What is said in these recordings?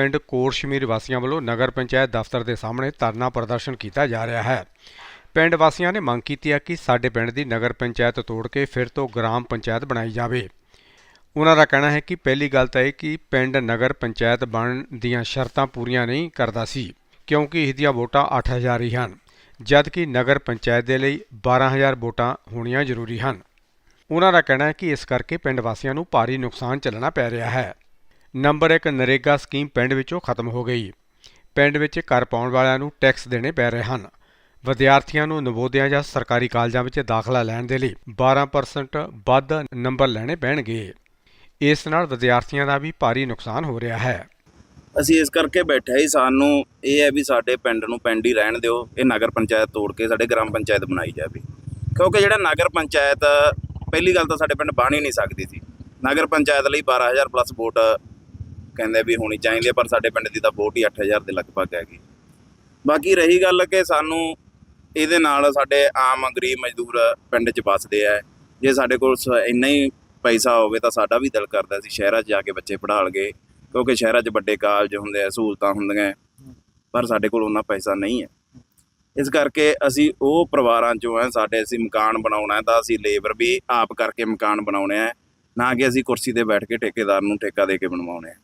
ਪਿੰਡ ਕੋਰਸ਼ਮੀਰ ਵਾਸੀਆਂ ਵੱਲੋਂ ਨਗਰ ਪੰਚਾਇਤ ਦਫ਼ਤਰ ਦੇ ਸਾਹਮਣੇ ਧਰਨਾ ਪ੍ਰਦਰਸ਼ਨ ਕੀਤਾ ਜਾ ਰਿਹਾ ਹੈ। ਪਿੰਡ ਵਾਸੀਆਂ ਨੇ ਮੰਗ ਕੀਤੀ ਹੈ ਕਿ ਸਾਡੇ ਪਿੰਡ ਦੀ ਨਗਰ ਪੰਚਾਇਤ ਤੋੜ ਕੇ ਫਿਰ ਤੋਂ ਗ੍ਰਾਮ ਪੰਚਾਇਤ ਬਣਾਈ ਜਾਵੇ। ਉਹਨਾਂ ਦਾ ਕਹਿਣਾ ਹੈ ਕਿ ਪਹਿਲੀ ਗੱਲ ਤਾਂ ਇਹ ਕਿ ਪਿੰਡ ਨਗਰ ਪੰਚਾਇਤ ਬਣਨ ਦੀਆਂ ਸ਼ਰਤਾਂ ਪੂਰੀਆਂ ਨਹੀਂ ਕਰਦਾ ਸੀ, ਕਿਉਂਕਿ ਇਸ ਦੀਆਂ ਵੋਟਾਂ 8000 ਹੀ ਹਨ, ਜਦਕਿ ਨਗਰ ਪੰਚਾਇਤ ਦੇ ਲਈ 12000 ਵੋਟਾਂ ਹੋਣੀਆਂ ਜ਼ਰੂਰੀ ਹਨ। ਉਹਨਾਂ ਦਾ ਕਹਿਣਾ ਹੈ ਕਿ ਇਸ ਕਰਕੇ ਪਿੰਡ ਵਾਸੀਆਂ ਨੂੰ ਭਾਰੀ ਨੁਕਸਾਨ ਝੱਲਣਾ ਪੈ ਰਿਹਾ ਹੈ। ਨੰਬਰ 1 ਨਰੇਗਾ ਸਕੀਮ ਪਿੰਡ ਵਿੱਚੋਂ ਖਤਮ ਹੋ ਗਈ। ਪਿੰਡ ਵਿੱਚ ਘਰ ਪਾਉਣ ਵਾਲਿਆਂ ਨੂੰ ਟੈਕਸ ਦੇਣੇ ਪੈ ਰਹੇ ਹਨ। ਵਿਦਿਆਰਥੀਆਂ ਨੂੰ ਨਵੋਦਿਆ ਜਾਂ ਸਰਕਾਰੀ ਕਾਲਜਾਂ ਵਿੱਚ ਦਾਖਲਾ ਲੈਣ ਦੇ ਲਈ 12% ਵੱਧ ਨੰਬਰ ਲੈਣੇ ਪੈਣਗੇ। ਇਸ ਨਾਲ ਵਿਦਿਆਰਥੀਆਂ ਦਾ ਵੀ ਭਾਰੀ ਨੁਕਸਾਨ ਹੋ ਰਿਹਾ ਹੈ। ਅਸੀਂ ਇਸ ਕਰਕੇ ਬੈਠੇ ਹੀ ਸਾਨੂੰ ਇਹ ਹੈ ਵੀ ਸਾਡੇ ਪਿੰਡ ਨੂੰ ਪਿੰਡ ਹੀ ਰਹਿਣ ਦਿਓ, ਇਹ ਨਗਰ ਪੰਚਾਇਤ ਤੋੜ ਕੇ ਸਾਡੇ ਗ੍ਰਾਮ ਪੰਚਾਇਤ ਬਣਾਈ ਜਾਵੇ। ਕਿਉਂਕਿ ਜਿਹੜਾ ਨਗਰ ਪੰਚਾਇਤ, ਪਹਿਲੀ ਗੱਲ ਤਾਂ ਸਾਡੇ ਪਿੰਡ ਬਣ ਹੀ ਨਹੀਂ ਸਕਦੀ ਸੀ। ਨਗਰ ਪੰਚਾਇਤ ਲਈ 12000 ਪਲੱਸ ਵੋਟ ਕਹਿੰਦੇ ਵੀ ਹੋਣੀ ਚਾਹੀਦੀ ਹੈ, ਪਰ ਸਾਡੇ ਪਿੰਡ ਦੀ ਤਾਂ ਵੋਟ ਹੀ 8000 ਦੇ ਲਗਭਗ ਹੈਗੀ। ਬਾਕੀ ਰਹੀ ਗੱਲ ਕਿ ਸਾਨੂੰ ਇਹਦੇ ਨਾਲ ਸਾਡੇ ਆਮ ਗਰੀਬ ਮਜ਼ਦੂਰ ਪਿੰਡ 'ਚ ਵੱਸਦੇ ਆ। ਜੇ ਸਾਡੇ ਕੋਲ ਸ- ਇੰਨਾ ਹੀ ਪੈਸਾ ਹੋਵੇ ਤਾਂ ਸਾਡਾ ਵੀ ਦਿਲ ਕਰਦਾ ਸੀ ਸ਼ਹਿਰਾਂ 'ਚ ਜਾ ਕੇ ਬੱਚੇ ਪੜ੍ਹਾ ਲਗੇ ਕਿਉਂਕਿ ਸ਼ਹਿਰਾਂ 'ਚ ਵੱਡੇ ਕਾਲਜ ਹੁੰਦੇ ਆ, ਸਹੂਲਤਾਂ ਹੁੰਦੀਆਂ ਪਰ ਸਾਡੇ ਕੋਲ ਉਹਨਾਂ ਪੈਸਾ ਨਹੀਂ ਹੈ ਇਸ ਕਰਕੇ ਅਸੀਂ ਉਹ ਪਰਿਵਾਰਾਂ 'ਚੋਂ ਆ, ਸਾਡੇ ਅਸੀਂ ਮਕਾਨ ਬਣਾਉਣਾ ਹੈ ਤਾਂ ਅਸੀਂ ਲੇਬਰ ਵੀ ਆਪ ਕਰਕੇ ਮਕਾਨ ਬਣਾਉਣੇ ਹੈ ਨਾ ਕਿ ਅਸੀਂ ਕੁਰਸੀ ਤੇ ਬੈਠ ਕੇ ਠੇਕੇਦਾਰ ਨੂੰ ਠੇਕਾ ਦੇ ਕੇ ਬਣਵਾਉਣੇ ਹੈ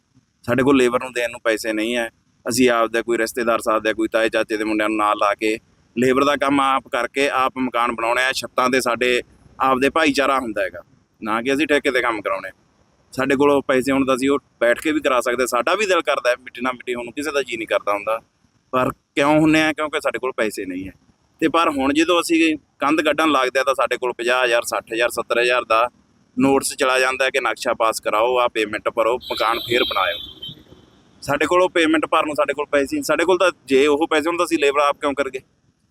ਸਾਡੇ ਕੋਲ ਲੇਬਰ ਨੂੰ ਦੇਣ ਨੂੰ ਪੈਸੇ ਨਹੀਂ ਹੈ। ਅਸੀਂ ਆਪ ਕੋਈ ਰਿਸ਼ਤੇਦਾਰ ਸਾਹਿਬ ਦਾ, ਕੋਈ ਤਾਏ ਚਾਚੇ ਦੇ ਮੁੰਡਿਆਂ ਨੂੰ ਨਾਲ ਲਾ ਕੇ ਲੇਬਰ ਦਾ ਕੰਮ ਆਪ ਕਰਕੇ ਆਪ ਮਕਾਨ ਬਣਾਉਣੇ ਆ ਛੱਤਾਂ 'ਤੇ ਸਾਡੇ ਆਪ ਦੇ ਭਾਈਚਾਰਾ ਹੁੰਦਾ ਹੈਗਾ। ਨਾ ਕਿ ਅਸੀਂ ਠੇਕੇ ਤੇ ਕੰਮ ਕਰਾਉਣੇ। ਸਾਡੇ ਕੋਲ ਪੈਸੇ ਹੁਣ ਤਾਂ ਅਸੀਂ ਉਹ ਬੈਠ ਕੇ ਵੀ ਕਰਾ ਸਕਦੇ। ਸਾਡਾ ਵੀ ਦਿਲ ਕਰਦਾ ਹੈ, ਮਿੱਟੀ ਨਾਲ ਮਿੱਟੀ ਹੋਣ ਕਿਸੇ ਦਾ ਜੀ ਨਹੀਂ ਕਰਦਾ ਹੁੰਦਾ। ਪਰ ਕਿਉਂ ਹੁੰਨੇ ਆ? ਕਿਉਂਕਿ ਸਾਡੇ ਕੋਲ ਪੈਸੇ ਨਹੀਂ ਹੈ। ਤੇ ਪਰ ਹੁਣ ਜਦੋਂ ਅਸੀਂ ਕੰਧ ਕੱਢਣ ਲੱਗਦੇ ਆ ਤਾਂ ਸਾਡੇ ਕੋਲ 50000 60000 70000 ਦਾ ਨੋਟਸ ਚਲਾ ਜਾਂਦਾ ਕਿ ਨਕਸ਼ਾ ਪਾਸ ਕਰਾਓ ਆ ਪੇਮੈਂਟ ਭਰੋ, ਮਕਾਨ ਫੇਰ ਬਣਾਇਓ। ਸਾਡੇ ਕੋਲ ਉਹ ਪੇਮੈਂਟ ਭਰਨ ਨੂੰ ਸਾਡੇ ਕੋਲ ਪੈਸੇ ਨਹੀਂ। ਸਾਡੇ ਕੋਲ ਤਾਂ ਜੇ ਉਹ ਪੈਸੇ ਤਾਂ ਅਸੀਂ ਲੇਬਰ ਆਪ ਕਿਉਂ ਕਰਗੇ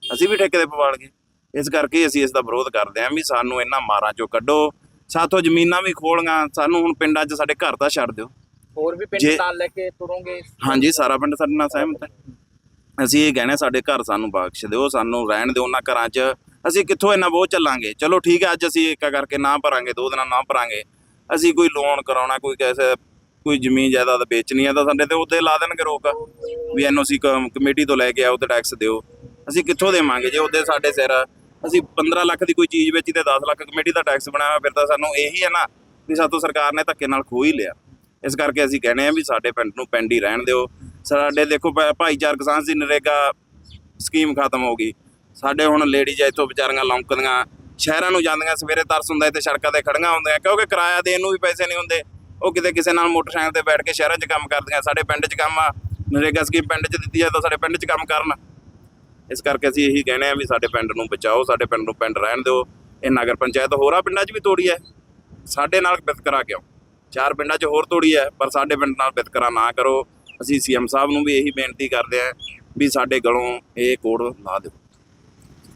ਅਸੀਂ ਵੀ ਠੇਕੇ ਤੇ ਪਵਾਲ ਗਏ ਇਸ ਕਰਕੇ ਅਸੀਂ ਇਸ ਦਾ ਵਿਰੋਧ ਕਰਦੇ ਹਾਂ ਵੀ ਸਾਨੂੰ ਇਹਨਾਂ ਮਾਰਾਂ ਚੋਂ ਕੱਢੋ। ਸਾਥੋਂ ਜ਼ਮੀਨਾਂ ਵੀ ਖੋਲੀਆਂ ਸਾਨੂੰ ਹੁਣ ਪਿੰਡਾਂ 'ਚ ਸਾਡੇ ਘਰ ਤਾਂ ਛੱਡ ਦਿਓ। ਹੋਰ ਵੀ ਪਿੰਡ ਨਾਲ ਲੈ ਕੇ ਤੁਰੋਗੇ? ਹਾਂਜੀ ਸਾਰਾ ਪਿੰਡ ਸਾਡੇ ਨਾਲ ਸਹਿਮਤ ਹੈ। ਅਸੀਂ ਇਹ ਕਹਿੰਦੇ ਸਾਡੇ ਘਰ ਸਾਨੂੰ ਬਖਸ਼ ਦਿਓ ਸਾਨੂੰ ਰਹਿਣ ਦਿਓ ਉਹਨਾਂ ਘਰਾਂ 'ਚ। ਅਸੀਂ ਕਿੱਥੋਂ ਇੰਨਾ ਬੋਝ ਚੱਲਾਂਗੇ? ਚਲੋ ਠੀਕ ਹੈ ਅੱਜ ਅਸੀਂ ਇੱਕ ਕਰਕੇ ਨਾ ਭਰਾਂਗੇ ਦੋ ਦਿਨਾਂ ਨਾ ਭਰਾਂਗੇ। ਅਸੀਂ ਕੋਈ ਲੋਨ ਕਰਾਉਣਾ ਕੋਈ ਕਿਸੇ ਕੋਈ ਜ਼ਮੀਨ ਜਾਇਦਾਦ ਵੇਚਣੀ ਹੈ ਤਾਂ ਸਾਡੇ ਤੇ ਉੱਤੇ ਲਾ ਦੇਣਗੇ ਰੋਕ ਵੀ ਐਨਓਸੀ ਕਮੇਟੀ ਤੋਂ ਲੈ ਕੇ ਆਓ ਤੇ ਟੈਕਸ ਦਿਓ। ਅਸੀਂ ਕਿੱਥੋਂ ਦੇਵਾਂਗੇ ਜੇ ਉਹਦੇ ਸਾਡੇ ਸਿਰ ਅਸੀਂ 15 ਲੱਖ ਦੀ ਕੋਈ ਚੀਜ਼ ਵੇਚੀ ਤੇ 10 ਲੱਖ ਕਮੇਟੀ ਦਾ ਟੈਕਸ ਬਣਾਇਆ ਫਿਰ ਤਾਂ ਸਾਨੂੰ ਇਹੀ ਹੈ ਨਾ ਵੀ ਸਾਤੋਂ ਸਰਕਾਰ ਨੇ ਧੱਕੇ ਨਾਲ ਖੋਹ ਹੀ ਲਿਆ। ਇਸ ਕਰਕੇ ਅਸੀਂ ਕਹਿੰਦੇ ਆ ਵੀ ਸਾਡੇ ਪਿੰਡ ਨੂੰ ਪਿੰਡ ਹੀ ਰਹਿਣ ਦਿਓ। ਸਾਡੇ ਦੇਖੋ ਭਾ- ਭਾਈਚਾਰਕ ਸਾਂਝ ਦੀ ਨਰੇਗਾ ਸਕੀਮ ਖਤਮ ਹੋ ਗਈ। ਸਾਡੇ ਹੁਣ ਲੇਡੀਜ਼ ਇੱਥੋਂ ਵਿਚਾਰੀਆਂ ਲੌਂਕਦੀਆਂ, ਸ਼ਹਿਰਾਂ ਨੂੰ ਜਾਂਦੀਆਂ, ਸਵੇਰੇ ਤਰਸ ਹੁੰਦਾ ਇੱਥੇ ਸੜਕਾਂ ਤੇ ਖੜੀਆਂ ਹੁੰਦੀਆਂ, ਕਿਉਂਕਿ ਕਿਰਾਇਆ ਦੇਣ ਨੂੰ ਵੀ ਪੈਸੇ ਨਹੀਂ ਹੁੰਦੇ। ਉਹ ਕਿਤੇ ਕਿਸੇ ਨਾਲ ਮੋਟਰਸਾਈਕਲ ਤੇ ਬੈਠ ਕੇ ਸ਼ਹਿਰਾਂ 'ਚ ਕੰਮ ਕਰਦੀਆਂ, ਸਾਡੇ ਪਿੰਡ 'ਚ ਕੰਮ ਆ। ਨਰੇਗਾ ਸਕੀਮ ਪਿੰਡ 'ਚ ਦਿੱਤੀ ਜਾਏ ਤਾਂ ਸਾਡੇ ਪਿੰਡ 'ਚ ਕੰਮ ਕਰਨ। ਇਸ ਕਰਕੇ ਅਸੀਂ ਇਹੀ ਕਹਿੰਦੇ ਆ ਵੀ ਸਾਡੇ ਪਿੰਡ ਨੂੰ ਬਚਾਓ, ਸਾਡੇ ਪਿੰਡ ਨੂੰ ਪਿੰਡ ਰਹਿਣ ਦਿਓ। ਇਹ ਨਗਰ ਪੰਚਾਇਤ ਹੋਰਾਂ ਪਿੰਡਾਂ 'ਚ ਵੀ ਤੋੜੀ ਹੈ। ਸਾਡੇ ਨਾਲ ਵਿਤਕਰਾ ਕਿਉਂ ਚਾਰ ਪਿੰਡਾਂ 'ਚ ਹੋਰ ਤੋੜੀ ਹੈ, ਪਰ ਸਾਡੇ ਪਿੰਡ ਨਾਲ ਵਿਤਕਰਾ ਨਾ ਕਰੋ। ਅਸੀਂ ਸੀਐਮ ਸਾਹਿਬ ਨੂੰ ਵੀ ਇਹੀ ਬੇਨਤੀ ਕਰਦੇ ਆ ਵੀ ਸਾਡੇ ਗਲੋਂ ਇਹ ਕੋਡ ਲਾ ਦਿਓ।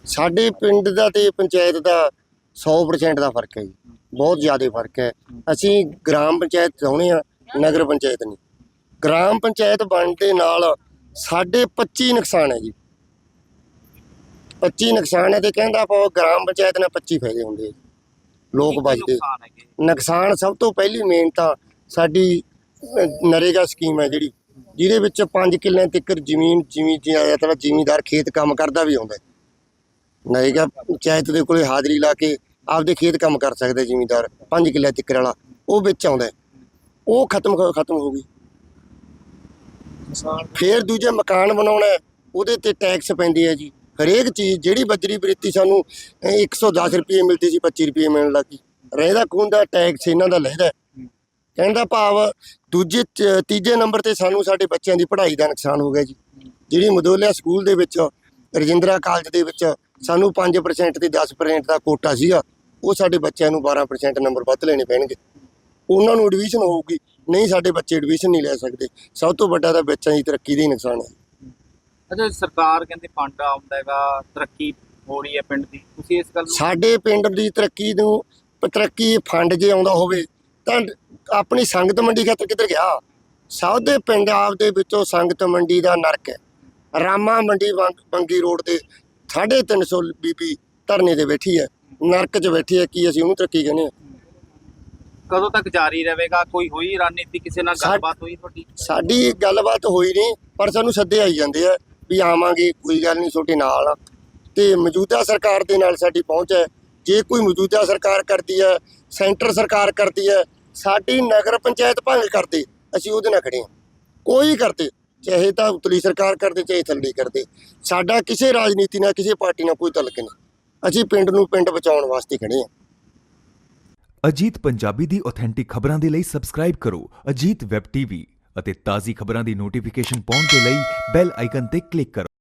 ਸਾਡੇ ਪਿੰਡ ਦਾ ਤੇ ਪੰਚਾਇਤ ਦਾ 100% ਦਾ ਫ਼ਰਕ ਹੈ ਜੀ। ਬਹੁਤ ਜ਼ਿਆਦਾ ਫ਼ਰਕ ਹੈ। ਅਸੀਂ ਗ੍ਰਾਮ ਪੰਚਾਇਤ ਚਾਹੁੰਦੇ ਆ ਨਗਰ ਪੰਚਾਇਤ ਨਹੀਂ। ਗ੍ਰਾਮ ਪੰਚਾਇਤ ਬਣਨ ਦੇ ਨਾਲ ਸਾਡੇ 25 ਨੁਕਸਾਨ ਹੈ ਜੀ। 25 ਨੁਕਸਾਨ ਹੈ ਤੇ ਕਹਿੰਦਾ ਆਪਾਂ ਗ੍ਰਾਮ ਪੰਚਾਇਤ ਨਾਲ 25 ਫਾਇਦੇ ਹੁੰਦੇ। ਲੋਕ ਬਚਦੇ ਨੁਕਸਾਨ ਸਭ ਤੋਂ ਪਹਿਲੀ ਮੇਨ ਤਾਂ ਸਾਡੀ ਨਰੇਗਾ ਸਕੀਮ ਹੈ ਜਿਹੜੀ ਜਿਹਦੇ ਵਿੱਚ 5 ਕਿੱਲਿਆਂ ਤੱਕ ਜ਼ਮੀਨ ਜਿਮੀ ਜ਼ਿਆਦਾ ਜ਼ਿਮੀਦਾਰ ਖੇਤ ਕੰਮ ਕਰਦਾ ਵੀ ਆਉਂਦਾ ਹੈ। ਨਰੇਗਾ ਪੰਚਾਇਤ ਦੇ ਕੋਲੇ ਹਾਜ਼ਰੀ ਲਾ ਕੇ ਆਪਦੇ ਖੇਤ ਕੰਮ ਕਰ ਸਕਦਾ ਜ਼ਿਮੀਦਾਰ 5 ਕਿੱਲਿਆਂ ਤੱਕ ਵਾਲਾ ਉਹ ਵਿੱਚ ਆਉਂਦਾ। ਉਹ ਖਤਮ ਖਤਮ ਹੋ ਗਈ। ਫੇਰ ਦੂਜੇ ਮਕਾਨ ਬਣਾਉਣਾ ਉਹਦੇ ਤੇ ਟੈਕਸ ਪੈਂਦੀ ਹੈ ਜੀ। ਹਰੇਕ ਚੀਜ਼ ਜਿਹੜੀ ਬੱਜਰੀ ਬ੍ਰਿਤੀ ਸਾਨੂੰ ਅਹ, 110 ਰੁਪਏ ਮਿਲਦੀ ਸੀ 25 ਰੁਪਏ ਮਿਲਣ ਲੱਗੀ ਰਹਿਦਾ ਖੂਨ ਦਾ ਟੈਕਸ ਇਹਨਾਂ ਦਾ ਲੈਦਾ ਹੈ। ਕਹਿਣ ਦਾ ਭਾਵ ਦੂਜੇ ਤੀਜੇ ਨੰਬਰ ਤੇ ਸਾਨੂੰ ਸਾਡੇ ਬੱਚਿਆਂ ਦੀ ਪੜ੍ਹਾਈ ਦਾ ਨੁਕਸਾਨ ਹੋ ਗਿਆ ਜੀ। ਜਿਹੜੀ ਮਦੋਲਿਆ ਸਕੂਲ ਦੇ ਵਿੱਚ ਰਜਿੰਦਰਾ ਕਾਲਜ ਦੇ ਵਿੱਚ ਸਾਨੂੰ 5% ਤੇ 10% ਦਾ ਕੋਟਾ ਸੀਗਾ। ਉਹ ਸਾਡੇ ਬੱਚਿਆਂ ਨੂੰ 12% ਨੰਬਰ ਵੱਧ ਲੈਣੇ ਪੈਣਗੇ। ਉਹਨਾਂ ਨੂੰ ਐਡਮਿਸ਼ਨ ਹੋਊਗੀ। ਨਹੀਂ ਸਾਡੇ ਬੱਚੇ ਐਡਮਿਸ਼ਨ ਨਹੀਂ ਲੈ ਸਕਦੇ। ਸਭ ਤੋਂ ਵੱਡਾ ਤਾਂ ਬੱਚਿਆਂ ਦੀ ਤਰੱਕੀ ਦਾ ਹੀ ਨੁਕਸਾਨ ਹੈ। ਅੱਛਾ ਸਰਕਾਰ ਕਹਿੰਦੇ ਫੰਡ ਆਉਂਦਾ ਹੈਗਾ ਤਰੱਕੀ ਹੋ ਰਹੀ ਹੈ ਪਿੰਡ ਦੀ। ਤੁਸੀਂ ਇਸ ਗੱਲ ਨੂੰ ਸਾਡੇ ਪਿੰਡ ਦੀ ਤਰੱਕੀ ਨੂੰ ਤਰੱਕੀ ਫੰਡ ਜੇ ਆਉਂਦਾ ਹੋਵੇ ਤਾਂ ਆਪਣੀ ਸੰਗਤ ਮੰਡੀ ਖਾਤਰ ਕਿੱਧਰ ਗਿਆ? ਸਭ ਦੇ ਪਿੰਡ ਆਪ ਦੇ ਵਿੱਚੋਂ ਸੰਗਤ ਮੰਡੀ ਦਾ ਨਰਕ ਹੈ। ਰਾਮਾ ਮੰਡੀ ਵੰਗ- ਬੰਗੀ ਰੋਡ ਤੇ 350 ਬੀਬੀ ਧਰਨੇ ਤੇ ਬੈਠੀ ਹੈ। ਨਰਕ 'ਚ ਬੈਠੀ ਹੈ ਕੀ ਅਸੀਂ ਉਹਨੂੰ ਤਰੱਕੀ ਕਹਿੰਦੇ ਹਾਂ? ਕਦੋਂ ਤੱਕ ਜਾਰੀ ਰਹੇਗਾ? ਕੋਈ ਹੋਈ ਰਣਨੀਤੀ ਕਿਸੇ ਨਾਲ ਸਾ- ਗੱਲਬਾਤ ਹੋਈ ਤੁਹਾਡੀ? ਸਾਡੀ ਗੱਲਬਾਤ ਹੋਈ ਨਹੀਂ ਪਰ ਸਾਨੂੰ ਸੱਦੇ ਆਈ ਜਾਂਦੇ ਆ ਵੀ ਆਵਾਂਗੇ ਕੋਈ ਗੱਲ ਨਹੀਂ ਤੁਹਾਡੇ ਨਾਲ ਆ। ਤੇ ਮੌਜੂਦਾ ਸਰਕਾਰ ਦੇ ਨਾਲ ਸਾਡੀ ਪਹੁੰਚ ਹੈ। ਜੇ ਕੋਈ ਮੌਜੂਦਾ ਸਰਕਾਰ ਕਰਦੀ ਹੈ ਸੈਂਟਰ ਸਰਕਾਰ ਕਰਦੀ ਹੈ ਸਾਡੀ ਨਗਰ ਪੰਚਾਇਤ ਭੰਗ ਕਰਦੇ ਅਸੀਂ ਉਹਦੇ ਨਾਲ ਖੜੇ ਹਾਂ। ਕੋਈ ਕਰਦੇ ਚਾਹੇ ਤਾਂ ਉਤਲੀ ਸਰਕਾਰ ਕਰਦੇ ਚਾਹੇ ਥੱਲੇ ਕਰਦੇ। ਸਾਡਾ ਕਿਸੇ ਰਾਜਨੀਤੀ ਨਾਲ ਕਿਸੇ ਪਾਰਟੀ ਨਾਲ ਕੋਈ ਤਲਕ ਨਹੀਂ। ਅਸੀਂ ਪਿੰਡ ਨੂੰ ਪਿੰਡ ਬਚਾਉਣ ਵਾਸਤੇ ਖੜੇ ਹਾਂ। ਅਜੀਤ ਪੰਜਾਬੀ ਦੀ ਆਥੈਂਟਿਕ ਖਬਰਾਂ ਦੇ ਲਈ ਸਬਸਕ੍ਰਾਈਬ ਕਰੋ ਅਜੀਤ ਵੈਬ ਟੀਵੀ ਅਤੇ ਤਾਜ਼ੀ ਖਬਰਾਂ ਦੀ ਨੋਟੀਫਿਕੇਸ਼ਨ ਪਾਉਣ ਦੇ ਲਈ ਬੈਲ ਆਈਕਨ ਤੇ ਕਲਿੱਕ ਕਰੋ।